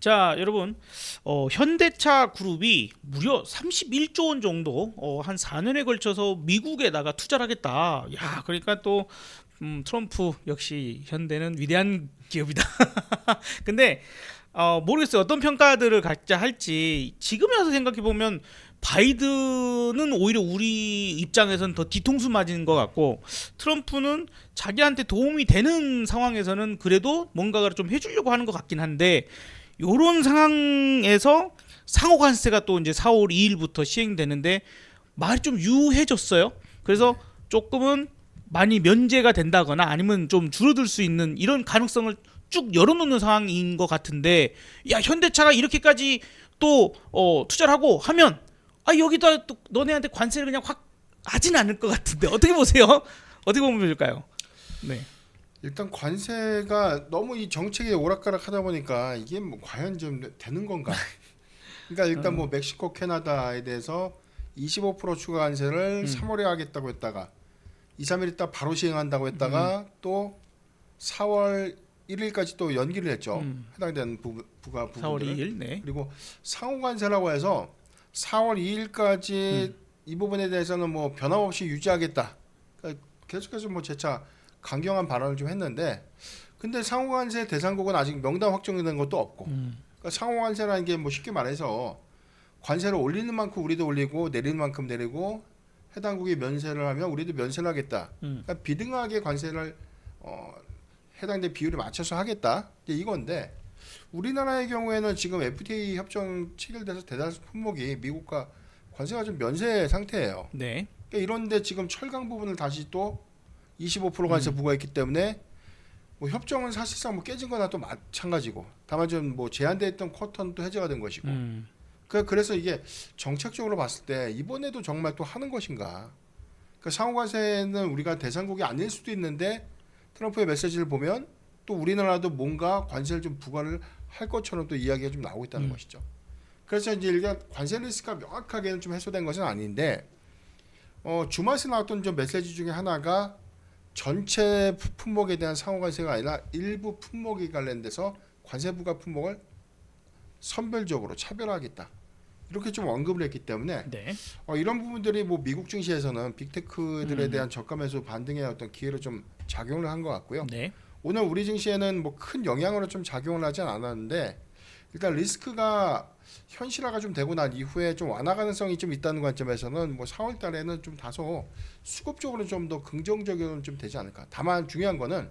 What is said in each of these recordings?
자, 여러분, 어, 현대차 그룹이 무려 31조 원 정도 어, 한 4년에 걸쳐서 미국에다가 투자를 하겠다. 야, 그러니까 또 음, 트럼프 역시 현대는 위대한 기업이다. 근데 어, 모르겠어요. 어떤 평가들을 각자 할지 지금 와서 생각해 보면 바이든은 오히려 우리 입장에선 더 뒤통수 맞은 것 같고 트럼프는 자기한테 도움이 되는 상황에서는 그래도 뭔가를 좀 해주려고 하는 것 같긴 한데 요런 상황에서 상호 관세가 또 이제 4월 2일부터 시행되는데 말이 좀 유해졌어요. 그래서 조금은 많이 면제가 된다거나 아니면 좀 줄어들 수 있는 이런 가능성을 쭉 열어놓는 상황인 것 같은데 야 현대차가 이렇게까지 또 어, 투자를 하고 하면 아 여기다 또 너네한테 관세를 그냥 확 하진 않을 것 같은데 어떻게 보세요? 어떻게 보면 좋을까요? 네. 일단 관세가 너무 이 정책에 오락가락하다 보니까 이게 뭐 과연 좀 되는 건가? 그러니까 일단 뭐 멕시코, 캐나다에 대해서 25% 추가 관세를 음. 3월에 하겠다고 했다가 2, 3일 있다 바로 시행한다고 했다가 또 4월 1일까지 또 연기를 했죠. 음. 해당되는 부, 부가 4월 부분들을. 2일. 네. 그리고 상호 관세라고 해서 4월 2일까지 이 부분에 대해서는 뭐 변함없이 유지하겠다. 그러니까 계속해서 뭐 재차 강경한 발언을 좀 했는데 근데 상호 관세 대상국은 아직 명단 확정된 것도 없고 음. 그러니까 상호 관세라는 게 뭐 쉽게 말해서 관세를 올리는 만큼 우리도 올리고 내리는 만큼 내리고 해당국이 면세를 하면 우리도 면세를 하겠다. 음. 그러니까 비등하게 관세를 어, 해당된 비율에 맞춰서 하겠다. 이건데 우리나라의 경우에는 지금 FTA 협정 체결돼서 대다수 품목이 미국과 관세가 좀 면세 상태예요. 네. 그러니까 이런데 지금 철강 부분을 다시 또 25% 관세 부과했기 때문에 뭐 협정은 사실상 뭐 깨진 거나 또 마찬가지고 다만 좀 뭐 제한돼 있던 쿼터는 또 해제가 된 것이고 음. 그 그래서 이게 정책적으로 봤을 때 이번에도 정말 또 하는 것인가? 그 상호관세는 우리가 대상국이 아닐 수도 있는데 트럼프의 메시지를 보면 또 우리나라도 뭔가 관세를 좀 부과를 할 것처럼 또 이야기가 좀 나오고 있다는 음. 것이죠. 그래서 이제 일단 관세 리스크가 명확하게는 좀 해소된 것은 아닌데 어, 주말에 나왔던 좀 메시지 중에 하나가 전체 푸- 품목에 대한 상호관세가 아니라 일부 품목에 관련돼서 관세 부과 품목을 선별적으로 차별하겠다. 이렇게 좀 언급을 했기 때문에 네. 어, 이런 부분들이 뭐 미국 증시에서는 빅테크들에 음. 대한 저가 매수 반등의 어떤 기회로 좀 작용을 한 것 같고요. 네. 오늘 우리 증시에는 뭐 큰 영향으로 좀 작용을 하진 않았는데 일단 리스크가 현실화가 좀 되고 난 이후에 좀 완화 가능성이 좀 있다는 관점에서는 뭐 4월 달에는 좀 다소 수급 적으로 좀 더 긍정적으로는 좀 되지 않을까. 다만 중요한 거는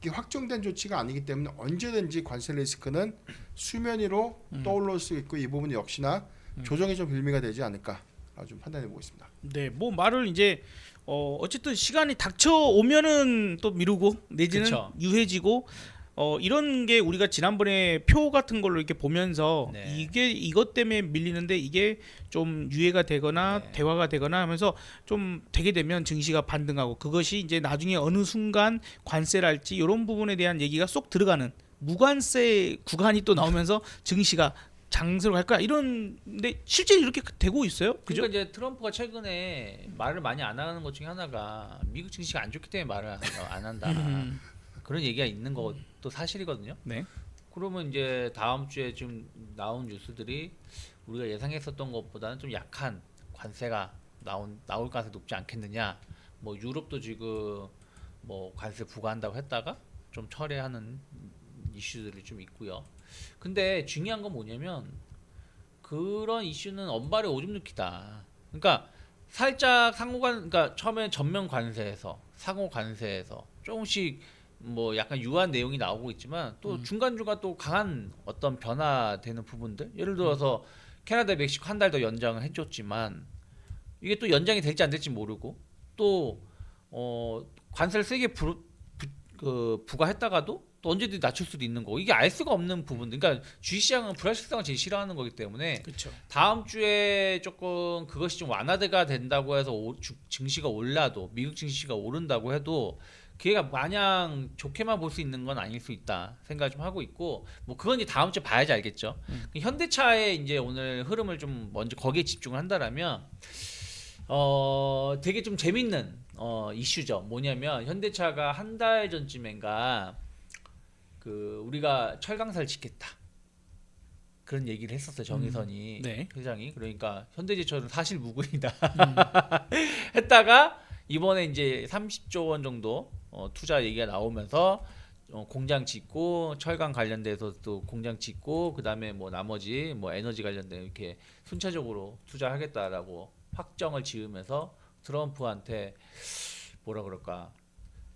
이게 확정된 조치가 아니기 때문에 언제든지 관세 리스크는 수면 위로 음. 떠올릴 수 있고 이 부분이 역시나 조정이 좀 빌미가 되지 않을까 아, 좀 판단해 보고 있습니다. 네, 뭐 말을 이제 어 어쨌든 시간이 닥쳐 오면은 또 미루고 내지는 그쵸. 유해지고 어 이런 게 우리가 지난번에 표 같은 걸로 이렇게 보면서 네. 이게 이것 때문에 밀리는데 이게 좀 유예가 되거나 네. 대화가 되거나 하면서 좀 되게 되면 증시가 반등하고 그것이 이제 나중에 어느 순간 관세랄지 이런 부분에 대한 얘기가 쏙 들어가는 무관세 구간이 또 나오면서 증시가 장세로 갈까 이런데 실제 이렇게 되고 있어요. 그죠? 그러니까 이제 트럼프가 최근에 말을 많이 안 하는 것 중에 하나가 미국 증시가 안 좋기 때문에 말을 안, 안 한다 음, 그런 얘기가 있는 것 도 사실이거든요. 네. 그러면 이제 다음 주에 지금 나온 뉴스들이 우리가 예상했었던 것보다는 좀 약한 관세가 나온 나올 가능성이 높지 않겠느냐. 뭐 유럽도 지금 뭐 관세 부과한다고 했다가 좀 철회하는 이슈들이 좀 있고요. 근데 중요한 건 뭐냐면 그런 이슈는 언발의 오줌 넣기다. 그러니까 살짝 상호관 그러니까 처음에 전면 관세에서 상호 관세에서 조금씩 뭐 약간 유한 내용이 나오고 있지만 또 음. 중간 중간 또 강한 어떤 변화되는 부분들 예를 들어서 캐나다 멕시코 한 달 더 연장을 해줬지만 이게 또 연장이 될지 안 될지 모르고 또 어, 관세를 세게 부, 부, 그, 부과했다가도 또 언제든지 낮출 수도 있는 거고 이게 알 수가 없는 부분들 그러니까 주식시장은 불확실성을 제일 싫어하는 거기 때문에 그렇죠. 다음 주에 조금 그것이 좀 완화가 된다고 해서 오- 주- 증시가 올라도 미국 증시가 오른다고 해도 그게가 마냥 좋게만 볼 수 있는 건 아닐 수 있다 생각 좀 하고 있고 뭐 그건 이제 다음 주에 봐야지 알겠죠. 음. 현대차의 이제 오늘 흐름을 좀 먼저 거기에 집중을 한다라면 어 되게 좀 재밌는 어 이슈죠. 뭐냐면 현대차가 한 달 전쯤인가 그 우리가 철강사를 짓겠다. 그런 얘기를 했었어요 정의선이 네. 회장이 그러니까 현대제철은 사실 무근이다 음. 했다가 이번에 이제 30조 원 정도 어, 투자 얘기가 나오면서 어, 공장 짓고 철강 관련돼서 또 공장 짓고 그다음에 뭐 나머지 뭐 에너지 관련된 이렇게 순차적으로 투자하겠다라고 확정을 지으면서 트럼프한테 뭐라 그럴까.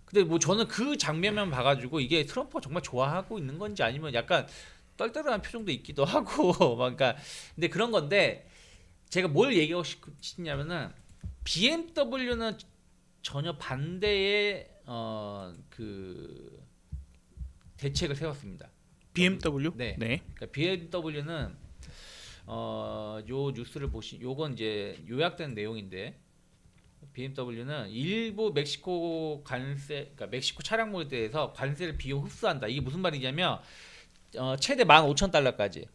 근데 뭐 저는 그 장면만 봐가지고 이게 트럼프가 정말 좋아하고 있는 건지 아니면 약간 떨떠름한 표정도 있기도 하고 막 그러니까 근데 그런 건데 제가 뭘 얘기하고 싶- 싶냐면은 BMW는 전혀 반대의 어 그 대책을 세웠습니다. BMW. 네. 네. 그러니까 BMW는 어 요 뉴스를 보시 요건 이제 요약된 내용인데 BMW는 일부 멕시코 관세 그러니까 멕시코 차량 모델에서 관세를 비용 흡수한다. 이게 무슨 말이냐면 어 최대 15,000달러까지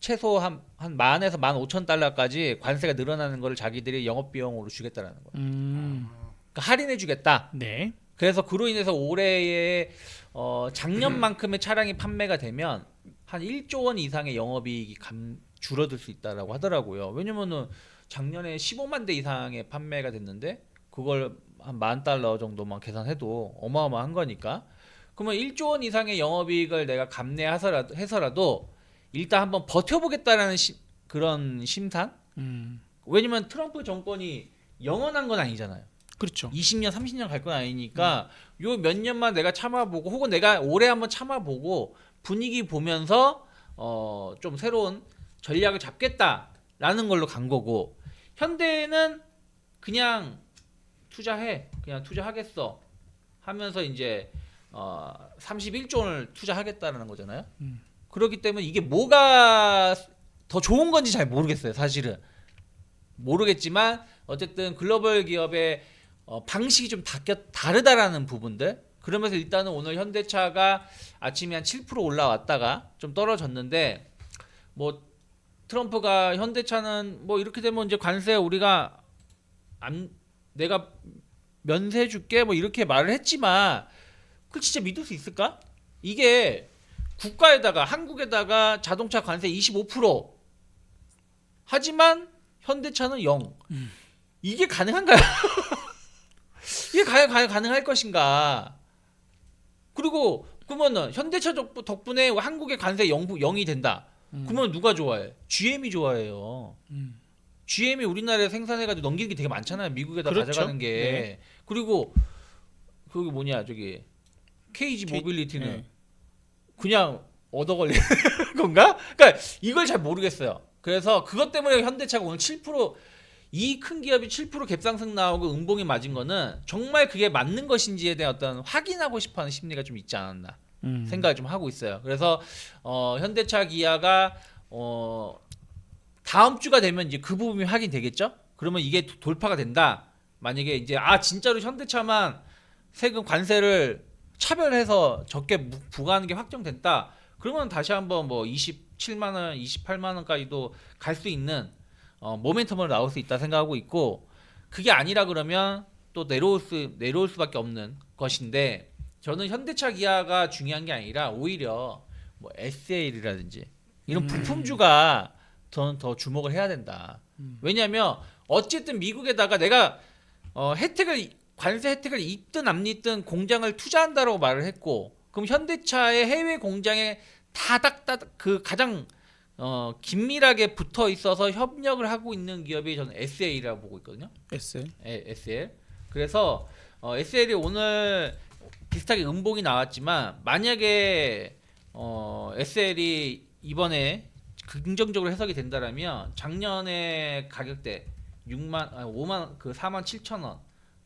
최소 한 한 만에서 15,000달러까지 관세가 늘어나는 거를 자기들이 영업 비용으로 주겠다라는 거야. 음. 그러니까 할인해 주겠다. 네. 그래서 그로 인해서 올해에 어, 작년만큼의 차량이 판매가 되면 한 1조 원 이상의 영업이익이 감, 줄어들 수 있다라고 하더라고요. 왜냐면은 작년에 15만 대 이상의 판매가 됐는데 그걸 한 만 달러 정도만 계산해도 어마어마한 거니까. 그러면 1조 원 이상의 영업이익을 내가 감내해서라도 해서라도 일단 한번 버텨보겠다라는 시, 그런 심산. 음. 왜냐면 트럼프 정권이 영원한 건 아니잖아요. 그렇죠. 20년, 30년 갈 건 아니니까 요몇 년만 내가 참아보고 혹은 내가 올해 한번 참아보고 분위기 보면서 어 좀 새로운 전략을 잡겠다라는 걸로 간 거고 현대는 그냥 투자해 그냥 투자하겠어 하면서 이제 어 31조 원을 투자하겠다는 거잖아요. 음. 그렇기 때문에 이게 뭐가 더 좋은 건지 잘 모르겠어요, 사실은. 모르겠지만 어쨌든 글로벌 기업의 어, 방식이 좀 바뀌어 다르다라는 부분들 그러면서 일단은 오늘 현대차가 아침에 한 7% 올라왔다가 좀 떨어졌는데 뭐 트럼프가 현대차는 뭐 이렇게 되면 이제 관세 우리가 안 내가 면세해 줄게 뭐 이렇게 말을 했지만 그 진짜 믿을 수 있을까? 이게 국가에다가 한국에다가 자동차 관세 25% 하지만 현대차는 0. 이게 가능한가요? 이게 과연 과연 가능할 것인가? 그리고 그러면은 현대차 덕- 덕분에 한국의 관세 0, 0이 된다. 음. 그러면 누가 좋아해? GM이 좋아해요. 음. GM이 우리나라에 생산해가지고 넘기는 게 되게 많잖아요. 미국에다 그렇죠. 가져가는 게. 네. 그리고 그게 뭐냐 저기 KG K- 모빌리티는 네. 그냥 얻어 걸리는 건가? 그러니까 이걸 잘 모르겠어요. 그래서 그것 때문에 현대차가 오늘 7% 이 큰 기업이 7% 갭상승 나오고 음봉이 맞은 거는 정말 그게 맞는 것인지에 대한 어떤 확인하고 싶어하는 심리가 좀 있지 않았나 음. 생각을 좀 하고 있어요. 그래서 어, 현대차 기아가 어, 다음 주가 되면 이제 그 부분이 확인되겠죠? 그러면 이게 도- 돌파가 된다. 만약에 이제 아 진짜로 현대차만 세금 관세를 차별해서 적게 무- 부과하는 게 확정됐다. 그러면 다시 한번 뭐 27만 원, 28만 원까지도 갈 수 있는 어, 모멘텀으로 나올 수 있다 생각하고 있고 그게 아니라 그러면 또 내려올 수 내려올 수밖에 없는 것인데 저는 현대차 기아가 중요한 게 아니라 오히려 뭐 SA라든지 이런 부품주가 저는 더 주목을 해야 된다. 왜냐하면 어쨌든 미국에다가 내가 어, 혜택을 관세 혜택을 입든 안 입든 공장을 투자한다라고 말을 했고 그럼 현대차의 해외 공장에 다닥다닥 그 가장 어, 긴밀하게 붙어 있어서 협력을 하고 있는 기업이 저는 SA라고 보고 있거든요. S. 예, SL. 그래서 어, SL이 오늘 비슷하게 음봉이 나왔지만 만약에 어, SL이 이번에 긍정적으로 해석이 된다라면 작년에 가격대 6만 아, 5만 그 4만 7천 원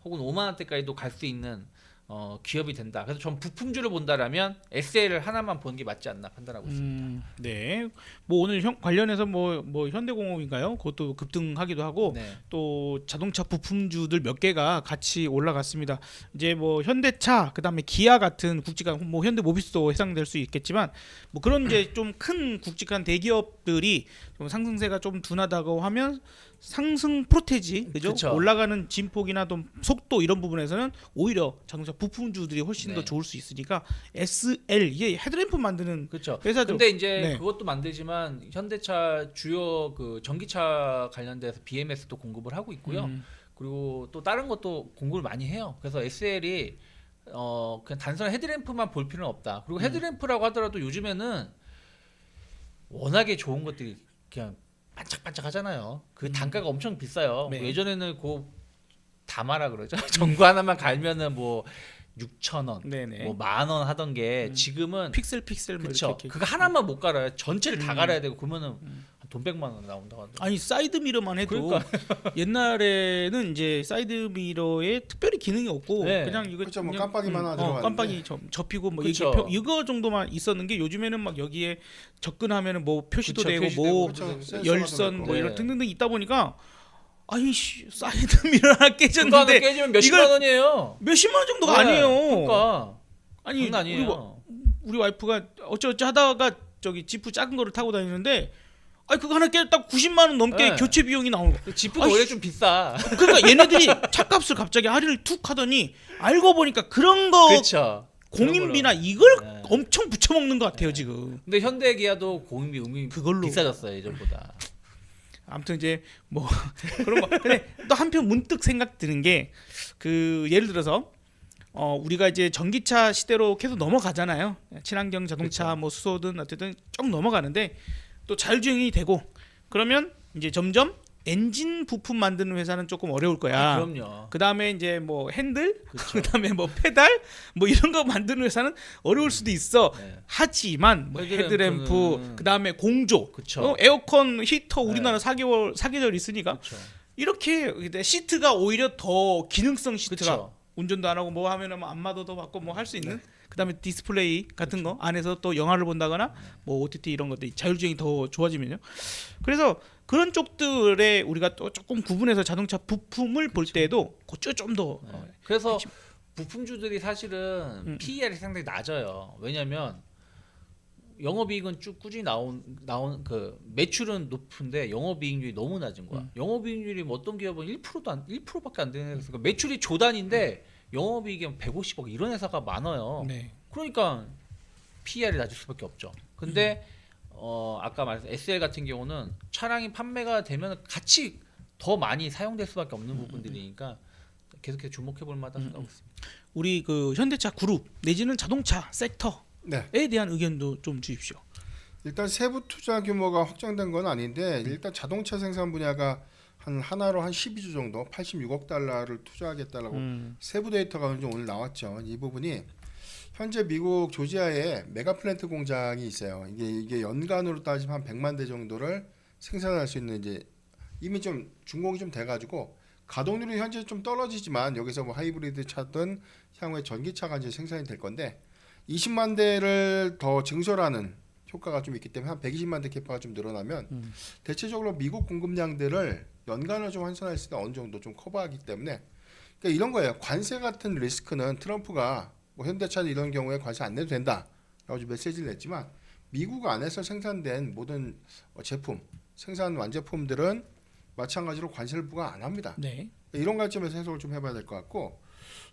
혹은 5만 원대까지도 갈 수 있는 어, 기업이 된다. 그래서 전 부품주를 본다라면 SL을 하나만 보는 게 맞지 않나 판단하고 있습니다. 음, 네. 뭐 오늘 현, 관련해서 뭐 뭐 현대공업인가요? 그것도 급등하기도 하고 네. 또 자동차 부품주들 몇 개가 같이 올라갔습니다. 이제 뭐 현대차 그다음에 기아 같은 굵직한 뭐 현대모비스도 해당될 수 있겠지만 뭐 그런 이제 좀큰 굵직한 대기업들이 좀 상승세가 좀 둔하다고 하면 상승 프로테지 그죠? 그쵸. 올라가는 진폭이나 좀 속도 이런 부분에서는 오히려 자동차 부품주들이 훨씬 더 네. 좋을 수 있으니까 SL 이게 헤드램프 만드는 그렇죠. 회사죠. 근데 이제 네. 그것도 만들지만 현대차 주요 그 전기차 관련돼서 BMS도 공급을 하고 있고요. 음. 그리고 또 다른 것도 공급을 많이 해요. 그래서 SL이 어 그냥 단순한 헤드램프만 볼 필요는 없다. 그리고 음. 헤드램프라고 하더라도 요즘에는 워낙에 좋은 것들이 그냥 반짝반짝하잖아요. 그 음. 단가가 엄청 비싸요. 네. 예전에는 그 다마라 그러죠. 전구 하나만 갈면은 뭐 6천 원, 네네. 뭐만 원 하던 게 음. 지금은 픽셀 픽셀 뭐 그쵸. 이렇게 그거 하나만 못 갈아요. 전체를 다 음. 갈아야 되고 그러면은 음. 돈 100만 원 나온다고 하더라고요. 아니 사이드 미러만 해도 그러니까. 옛날에는 이제 사이드 미러에 특별히 기능이 없고 네. 그냥 이거 그렇죠. 뭐 그냥, 깜빡이만 하나 어, 들어가는데. 깜빡이 접, 접히고 뭐 이게 그쵸. 표- 이거 정도만 있었는 게 요즘에는 막 여기에 접근하면은 뭐 표시도 그쵸, 되고 표시되고 뭐 그렇죠. 센서가 열선. 뭐 이런 네. 등등등 있다 보니까 아니 씨, 사이드 미러 하나 그거 하나 깨졌는데 깨지면 몇십만 이걸- 원이에요. 몇십만 원 정도가 네, 아니에요. 그러니까 아니 장난 우리, 아니에요. 와- 우리 와이프가 어쩌어쩌 하다가 저기 지프 작은 거를 타고 다니는데 아니 그거 하나 깨딱 90만 원 넘게 네. 교체 비용이 나오는 거. 지프도 아이씨. 원래 좀 비싸. 그러니까 얘네들이 차값을 갑자기 할인을 툭 하더니 알고 보니까 그런 거 그렇죠. 공인비나 이걸 네. 엄청 붙여먹는 것 같아요 지금. 근데 현대 기아도 공인비 은근히 그걸로 비싸졌어요 예전보다. 아무튼 이제 뭐 그런 거. 근데 또 한편 문득 생각 드는 게 그 예를 들어서 어 우리가 이제 전기차 시대로 계속 넘어가잖아요. 친환경 자동차 그렇죠. 뭐 수소든 어쨌든 쭉 넘어가는데 또 자율주행이 되고 그러면 이제 점점 엔진 부품 만드는 회사는 조금 어려울 거야. 그럼요. 그 다음에 이제 뭐 핸들, 그렇죠. 그 다음에 뭐 페달, 뭐 이런 거 만드는 회사는 어려울 수도 있어. 네. 하지만 뭐 헤드램프, 그 다음에 공조, 그쵸. 어, 에어컨 히터 우리나라 네. 4개월 4계절 있으니까 그렇죠. 이렇게 시트가 오히려 더 기능성 시트가 그렇죠. 운전도 안 하고 뭐 하면은 뭐 안마도도 받고 뭐 할 수 있는 네. 그다음에 디스플레이 같은 거 안에서 또 영화를 본다거나 네. 뭐 OTT 이런 것들 자율주행이 더 좋아지면요. 그래서 그런 쪽들에 우리가 또 조금 구분해서 자동차 부품을 볼 때에도 그쪽 좀더 네. 어, 그래서 부품주들이 사실은 음. PER이 상당히 낮아요. 왜냐하면 영업이익은 쭉 꾸준히 나온 나온 그 매출은 높은데 영업이익률이 너무 낮은 거야. 음. 영업이익률이 뭐 어떤 기업은 1%도 안 1%밖에 안 되는. 그러니까 매출이 조단인데 영업이익이 150억 이런 회사가 많아요. 네. 그러니까 PER이 낮을 수밖에 없죠. 근데 음. 어 아까 말했 SL 같은 경우는 차량이 판매가 되면 같이 더 많이 사용될 수밖에 없는 부분들이니까 계속해서 주목해 볼 만하다 음, 생각하고 있습니다. 우리 그 현대차 그룹 내지는 자동차 섹터에 네. 대한 의견도 좀 주십시오. 일단 세부 투자 규모가 확정된 건 아닌데 일단 자동차 생산 분야가 한 하나로 한 12조 정도 86억 달러를 투자하겠다라고 음. 세부 데이터가 오늘 나왔죠. 이 부분이 현재 미국 조지아에 메가 플랜트 공장이 있어요. 이게 이게 연간으로 따지면 한 100만 대 정도를 생산할 수 있는 이제 이미 좀 준공이 좀 돼가지고 가동률이 현재 좀 떨어지지만 여기서 뭐 하이브리드 차든 향후에 전기차가 이제 생산이 될 건데 20만 대를 더 증설하는 효과가 좀 있기 때문에 한 120만 대 캐파가 좀 늘어나면 음. 대체적으로 미국 공급량들을 연간으로 좀 환산할 때 어느 정도 좀 커버하기 때문에 그러니까 이런 거예요. 관세 같은 리스크는 트럼프가 뭐 현대차 이런 경우에 관세 안 내도 된다라고 좀 메시지를 냈지만 미국 안에서 생산된 모든 어, 제품 생산 완제품들은 마찬가지로 관세를 부과 안 합니다. 네. 이런 관점에서 해석을 좀 해봐야 될 것 같고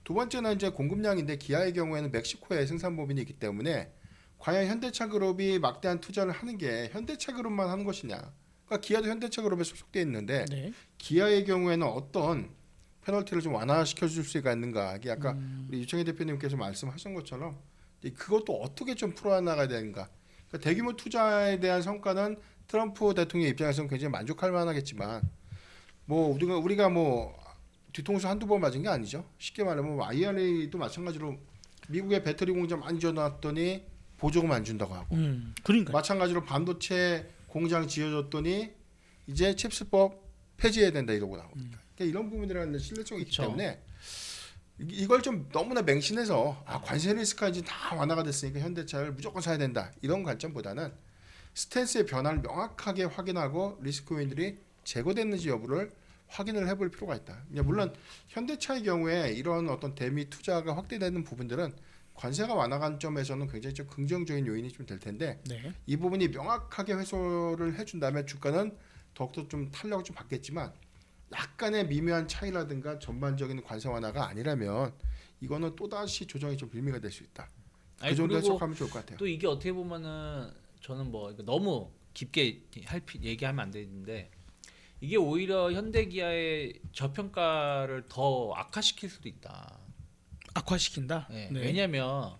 두 번째는 이제 공급량인데 기아의 경우에는 멕시코에 생산 법인이 있기 때문에 과연 현대차 그룹이 막대한 투자를 하는 게 현대차 그룹만 하는 것이냐? 그러니까 기아도 현대차 그룹에 소속돼 있는데 네. 기아의 경우에는 어떤 페널티를 좀 완화시켜 줄 수가 있는가? 이게 아까 음. 우리 유청희 대표님께서 말씀하신 것처럼 이 그것도 어떻게 좀 풀어나가야 되는가? 그러니까 대규모 투자에 대한 성과는 트럼프 대통령 입장에서는 굉장히 만족할 만하겠지만 뭐 우리가 우리가 뭐 뒤통수 한두 번 맞은 게 아니죠. 쉽게 말하면 뭐 IRA도 마찬가지로 미국의 배터리 공장 많이 지어놨더니 보조금 안 준다고 하고 음. 그러니까 마찬가지로 반도체 공장 지어줬더니 이제 칩스법 폐지해야 된다 이러고 나오니까 그러니까 이런 부분이라는 신뢰성이 있기 그쵸. 때문에 이- 이걸 좀 너무나 맹신해서 아 관세 리스크가 이제 다 완화가 됐으니까 현대차를 무조건 사야 된다 이런 관점보다는 스탠스의 변화를 명확하게 확인하고 리스크 요인들이 제거됐는지 여부를 확인을 해볼 필요가 있다. 그냥 물론 현대차의 경우에 이런 어떤 대미 투자가 확대되는 부분들은 관세가 완화한 점에서는 굉장히 좀 긍정적인 요인이 좀 될 텐데 네. 이 부분이 명확하게 해소를 해준다면 주가는 더욱더 좀 탄력을 좀 받겠지만 약간의 미묘한 차이라든가 전반적인 관세 완화가 아니라면 이거는 또 다시 조정이 좀 빌미가 될 수 있다. 아니, 그 정도 해석하면 좋을 것 같아요. 또 이게 어떻게 보면은 저는 뭐 너무 깊게 할 피- 얘기하면 안 되는데 이게 오히려 현대기아의 저평가를 더 악화시킬 수도 있다. 악화시킨다. 네. 네. 왜냐하면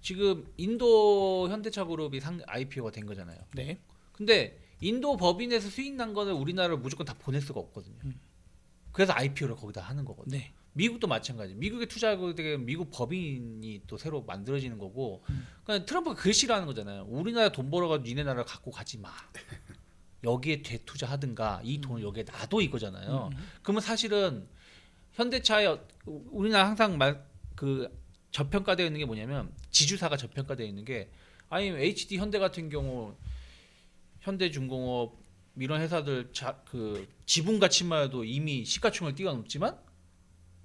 지금 인도 현대차 그룹이 상 IPO가 된 거잖아요. 네. 근데 인도 법인에서 수익 난 거는 우리나라로 무조건 다 보낼 수가 없거든요. 그래서 IPO를 거기다 하는 거거든요. 네. 미국도 마찬가지. 미국에 투자하고 되게 미국 법인이 또 새로 만들어지는 거고. 그러니까 트럼프가 그걸 싫어하는 거잖아요. 우리나라 돈 벌어가지고 니네 나라 갖고 가지 마. 여기에 재투자하든가 이 돈을 여기에 놔둬 이거잖아요. 그러면 사실은 현대차의 우리나라 항상 말 그 저평가되어 있는 게 뭐냐면 지주사가 저평가되어 있는 게 아니 HD 현대 같은 경우 현대중공업 이런 회사들 자, 그 지분 가치만 해도 이미 시가총을 뛰어넘지만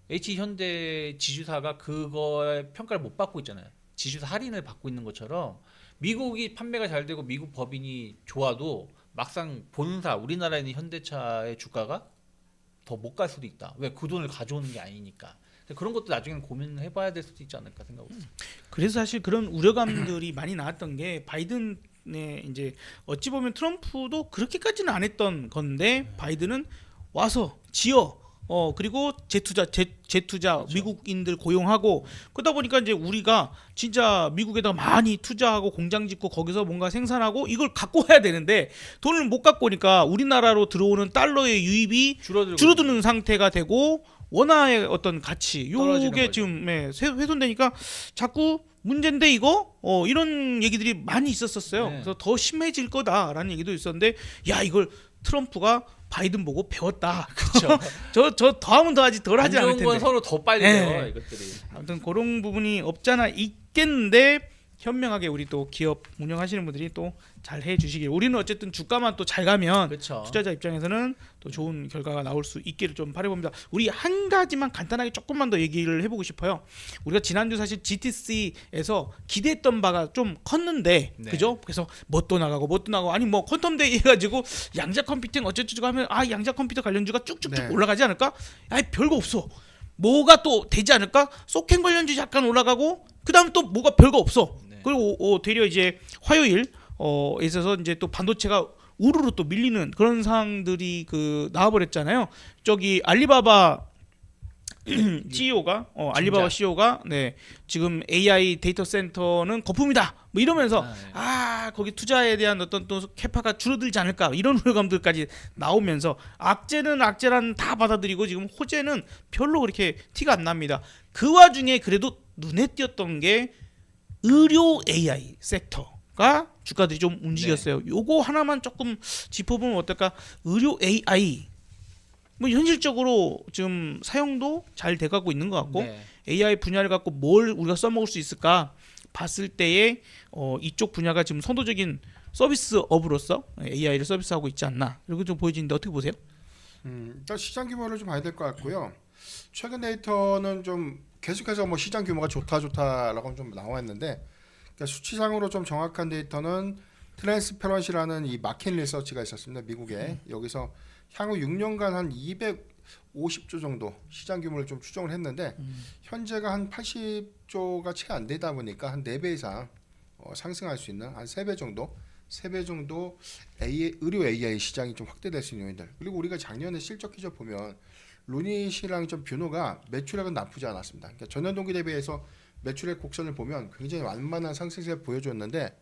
H 현대 지주사가 그거에 평가를 못 받고 있잖아요. 지주사 할인을 받고 있는 것처럼 미국이 판매가 잘 되고 미국 법인이 좋아도 막상 본사 우리나라에 있는 현대차의 주가가 더 못 갈 수도 있다. 왜 그 돈을 가져오는 게 아니니까. 그런 것도 나중에 고민을 해봐야 될 수도 있지 않을까 생각하고 있어요. 그래서 사실 그런 우려감들이 많이 나왔던 게 바이든의 이제 어찌 보면 트럼프도 그렇게까지는 안 했던 건데 바이든은 와서 지어 어 그리고 재투자 재, 재투자 미국인들 고용하고 그러다 보니까 이제 우리가 진짜 미국에다가 많이 투자하고 공장 짓고 거기서 뭔가 생산하고 이걸 갖고 와야 되는데 돈을 못 갖고 오니까 우리나라로 들어오는 달러의 유입이 줄어들고 줄어드는 상태가 되고 원화의 어떤 가치 요게. 지금 예, 훼- 훼손되니까 자꾸 문제인데 이거 어, 이런 얘기들이 많이 있었었어요. 네. 그래서 더 심해질 거다라는 얘기도 있었는데 야 이걸 트럼프가 바이든 보고 배웠다. 그렇죠. 저 저 더하면 더하지 덜 하지 안 않을 좋은 건 텐데. 서로 더 빨리 네. 돼요 이것들이. 아무튼 그런 부분이 없잖아 있겠는데 현명하게 우리 또 기업 운영하시는 분들이 또 잘 해주시길. 우리는 어쨌든 주가만 또 잘 가면 그렇죠. 투자자 입장에서는 또 좋은 결과가 나올 수 있기를 좀 바라봅니다. 우리 한 가지만 간단하게 조금만 더 얘기를 해보고 싶어요. 우리가 지난주 사실 GTC에서 기대했던 바가 좀 컸는데, 네. 그죠? 그래서 뭣도 나가고 뭣도 나가고 아니 뭐 퀀텀데이 해가지고 양자 컴퓨팅 어쩌고저쩌고 하면 아 양자 컴퓨터 관련주가 쭉쭉쭉 네. 올라가지 않을까? 아 별거 없어. 뭐가 또 되지 않을까? 소캔 관련주 약간 올라가고 그 다음 또 뭐가 별거 없어. 네. 그리고 어, 되려 이제 화요일 어 있어서 이제 또 반도체가 우르르 또 밀리는 그런 상황들이 그 나와버렸잖아요. 저기 알리바바 CEO가 어 알리바바. CEO가 네 지금 AI 데이터 센터는 거품이다 뭐 이러면서 아, 네. 아 거기 투자에 대한 어떤 또 캐파가 줄어들지 않을까 이런 우려감들까지 나오면서 악재는 악재란 다 받아들이고 지금 호재는 별로 그렇게 티가 안 납니다. 그 와중에 그래도 눈에 띄었던 게 의료 AI 섹터가 주가들이 좀 움직였어요. 요거 하나만 조금 짚어보면 어떨까? 의료 AI 뭐 현실적으로 지금 사용도 잘 돼가고 있는 것 같고 네. AI 분야를 갖고 뭘 우리가 써먹을 수 있을까 봤을 때에 어, 이쪽 분야가 지금 선도적인 서비스업으로서 AI를 서비스하고 있지 않나 이렇게 좀 보여지는데 어떻게 보세요? 음, 일단 시장 규모를 좀 봐야 될 것 같고요. 최근 데이터는 좀 계속해서 뭐 시장 규모가 좋다 좋다라고 좀 나와 있는데 그러니까 수치상으로 좀 정확한 데이터는 트랜스페런시라는 이 마켓 리서치가 있었습니다. 미국에 여기서 향후 6년간 한 250조 정도 시장 규모를 좀 추정을 했는데 현재가 한 80조가 채 안 되다 보니까 한 4배 이상 어, 상승할 수 있는 한 3배 정도 3배 정도 AI, 의료 AI 시장이 좀 확대될 수 있는 요인들. 그리고 우리가 작년에 실적 기조 보면 루닛이랑 좀 뷰노가 매출액은 나쁘지 않았습니다. 그러니까 전년 동기 대비해서 매출액 곡선을 보면 굉장히 완만한 상승세를 보여줬는데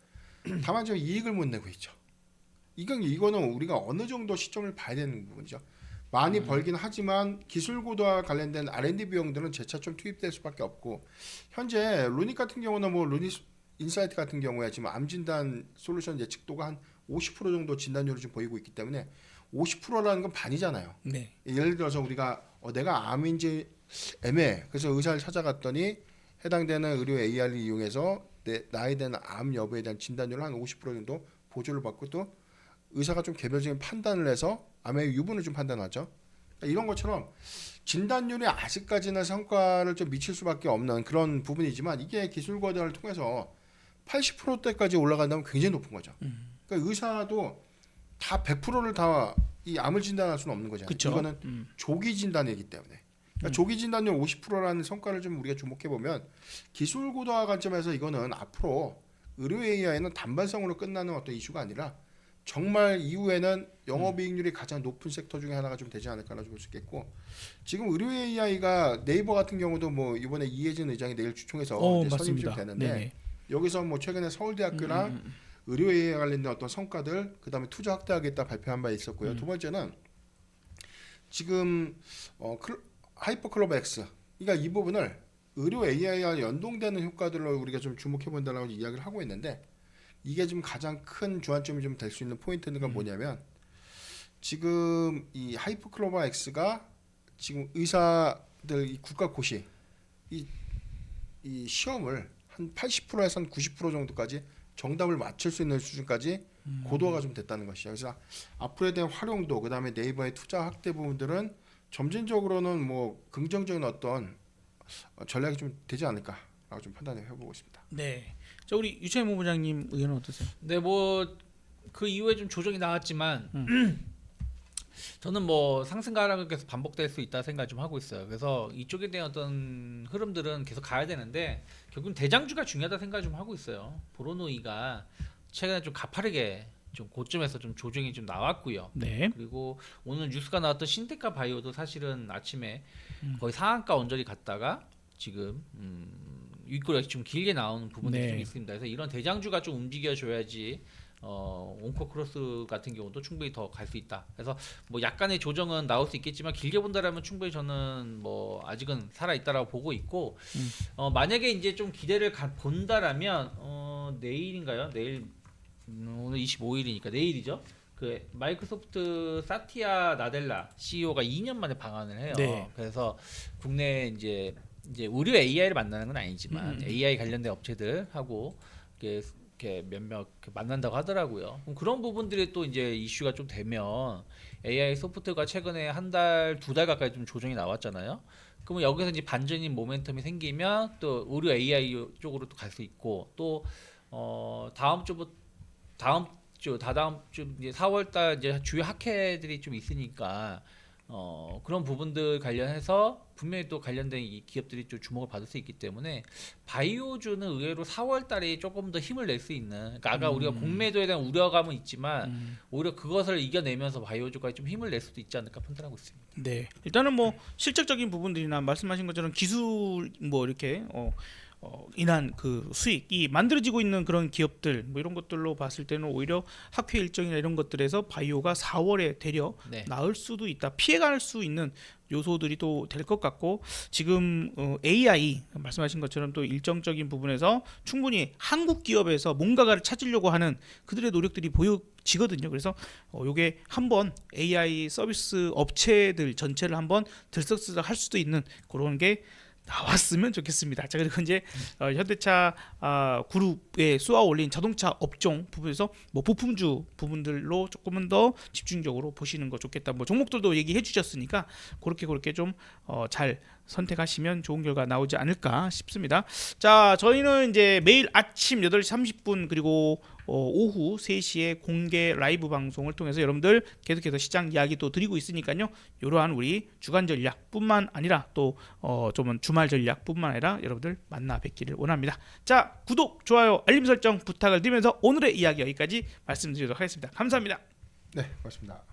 다만 좀 이익을 못 내고 있죠. 이건 이거는 우리가 어느 정도 시점을 봐야 되는 부분이죠. 많이 벌긴 하지만 기술 고도와 관련된 R&D 비용들은 재차 좀 투입될 수밖에 없고 현재 루닛 같은 경우는 뭐 루닛 인사이트 같은 경우에 지금 암 진단 솔루션 예측도가 한 50% 정도 진단율을 좀 보이고 있기 때문에 50%라는 건 반이잖아요. 네. 예를 들어서 우리가 어, 내가 암인지 애매해. 그래서 의사를 찾아갔더니 해당되는 의료 AR을 이용해서 내 나에 대한 암 여부에 대한 진단율을 한 50% 정도 보조를 받고 또 의사가 좀 개별적인 판단을 해서 암의 유분을 좀 판단하죠. 그러니까 이런 것처럼 진단율이 아직까지는 성과를 좀 미칠 수밖에 없는 그런 부분이지만 이게 기술 과정을 통해서 80%대까지 올라간다면 굉장히 높은 거죠. 그러니까 의사도 다 100%를 다 이 암을 진단할 수는 없는 거잖아요. 그쵸. 이거는 음. 조기 진단이기 때문에 그러니까 조기 진단율 50%라는 성과를 좀 우리가 주목해 보면 기술 고도화 관점에서 이거는 앞으로 의료 AI는 단발성으로 끝나는 어떤 이슈가 아니라 정말 이후에는 영업이익률이 가장 높은 섹터 중에 하나가 좀 되지 않을까라고 볼 수 있겠고 지금 의료 AI가 네이버 같은 경우도 뭐 이번에 이혜진 의장이 내일 주총에서 어, 이제 선임 좀 맞습니다. 되는데 네네. 여기서 뭐 최근에 서울대학교랑 음, 음, 의료 AI 관련된 어떤 성과들 그다음에 투자 확대하겠다 발표한 바 있었고요. 음. 두 번째는 지금 어 클, 하이퍼 클럽 X 그러니까 이 부분을 의료 AI와 연동되는 효과들로 우리가 좀 주목해 본다라고 이야기를 하고 있는데 이게 좀 가장 큰 주안점이 좀 될 수 있는 포인트는 건 뭐냐면 지금 이 하이퍼 클럽 X가 지금 의사들 이 국가 고시 이, 이 시험을 한 80%에서 한 90% 정도까지 정답을 맞출 수 있는 수준까지 고도화가 좀 됐다는 것이죠. 그래서 앞으로에 대한 활용도 그다음에 네이버의 투자 확대 부분들은 점진적으로는 뭐 긍정적인 어떤 어, 전략이 좀 되지 않을까라고 좀 판단해 보고 있습니다. 네. 자 우리 유채모 부장님 의견은 어떠세요? 네, 뭐 그 이후에 좀 조정이 나왔지만 음. 저는 뭐 상승과 하락은 계속 반복될 수 있다 생각 좀 하고 있어요. 그래서 이쪽에 대한 어떤 흐름들은 계속 가야 되는데 결국은 대장주가 중요하다 생각 좀 하고 있어요. 보로노이가 최근에 좀 가파르게 좀 고점에서 좀 조정이 좀 나왔고요. 네. 그리고 오늘 뉴스가 나왔던 신테카 바이오도 사실은 아침에 음. 거의 상한가 언저리 갔다가 지금 음, 윗꼬리가 좀 길게 나오는 부분들이 네. 좀 있습니다. 그래서 이런 대장주가 좀 움직여줘야지 어, 온코 크로스 같은 경우도 충분히 더 갈 수 있다. 그래서 뭐 약간의 조정은 나올 수 있겠지만 길게 본다라면 충분히 저는 뭐 아직은 살아 있다라고 보고 있고 음. 어, 만약에 이제 좀 기대를 가, 본다라면 어, 내일인가요? 내일 음, 오늘 25일이니까 내일이죠. 그 마이크로소프트 사티아 나델라 CEO가 2년 만에 방한을 해요. 네. 그래서 국내 이제 이제 의료 AI를 만나는 건 아니지만 음. AI 관련된 업체들하고 이렇게, 이렇게 몇몇 이렇게 만난다고 하더라고요. 그런 부분들이 또 이제 이슈가 좀 되면 AI 소프트가 최근에 한 달, 두 달 가까이 좀 조정이 나왔잖아요. 그러면 여기서 이제 반전인 모멘텀이 생기면 또 의료 AI 쪽으로 또 갈 수 있고 또 어, 다음 주부터 다음 주 다다음 주 이제 4월 달 이제 주요 학회들이 좀 있으니까 어, 그런 부분들 관련해서 분명히 또 관련된 이 기업들이 좀 주목을 받을 수 있기 때문에 바이오주는 의외로 4월 달에 조금 더 힘을 낼 수 있는 그러니까 아까 우리가 공매도에 대한 우려감은 있지만 음. 오히려 그것을 이겨내면서 바이오주가 좀 힘을 낼 수도 있지 않을까 판단하고 있습니다. 네. 일단은 뭐 실질적인 부분들이나 말씀하신 것처럼 기술 뭐 이렇게 어, 어 인한 그 수익이 만들어지고 있는 그런 기업들 뭐 이런 것들로 봤을 때는 오히려 학회 일정이나 이런 것들에서 바이오가 4월에 되려 네. 나을 수도 있다. 피해갈 수 있는 요소들이 또 될 것 같고 지금 어, AI 말씀하신 것처럼 또 일정적인 부분에서 충분히 한국 기업에서 뭔가를 찾으려고 하는 그들의 노력들이 보여지거든요. 그래서 어, 요게 한번 AI 서비스 업체들 전체를 한번 들썩들썩 할 수도 있는 그런 게 나왔으면 좋겠습니다. 자 그리고 이제 어, 현대차 아, 그룹에 쏘아 올린 자동차 업종 부분에서 뭐 부품주 부분들로 조금은 더 집중적으로 보시는 거 좋겠다. 뭐 종목들도 얘기해 주셨으니까 그렇게 그렇게 좀 어, 잘 선택하시면 좋은 결과 나오지 않을까 싶습니다. 자, 저희는 이제 매일 아침 8시 30분 그리고 어, 오후 3시에 공개 라이브 방송을 통해서 여러분들 계속해서 시장 이야기도 드리고 있으니까요. 이러한 우리 주간 전략뿐만 아니라 또 어, 좀 주말 전략뿐만 아니라 여러분들 만나 뵙기를 원합니다. 자, 구독, 좋아요, 알림 설정 부탁을 드리면서 오늘의 이야기 여기까지 말씀드리도록 하겠습니다. 감사합니다. 네, 고맙습니다.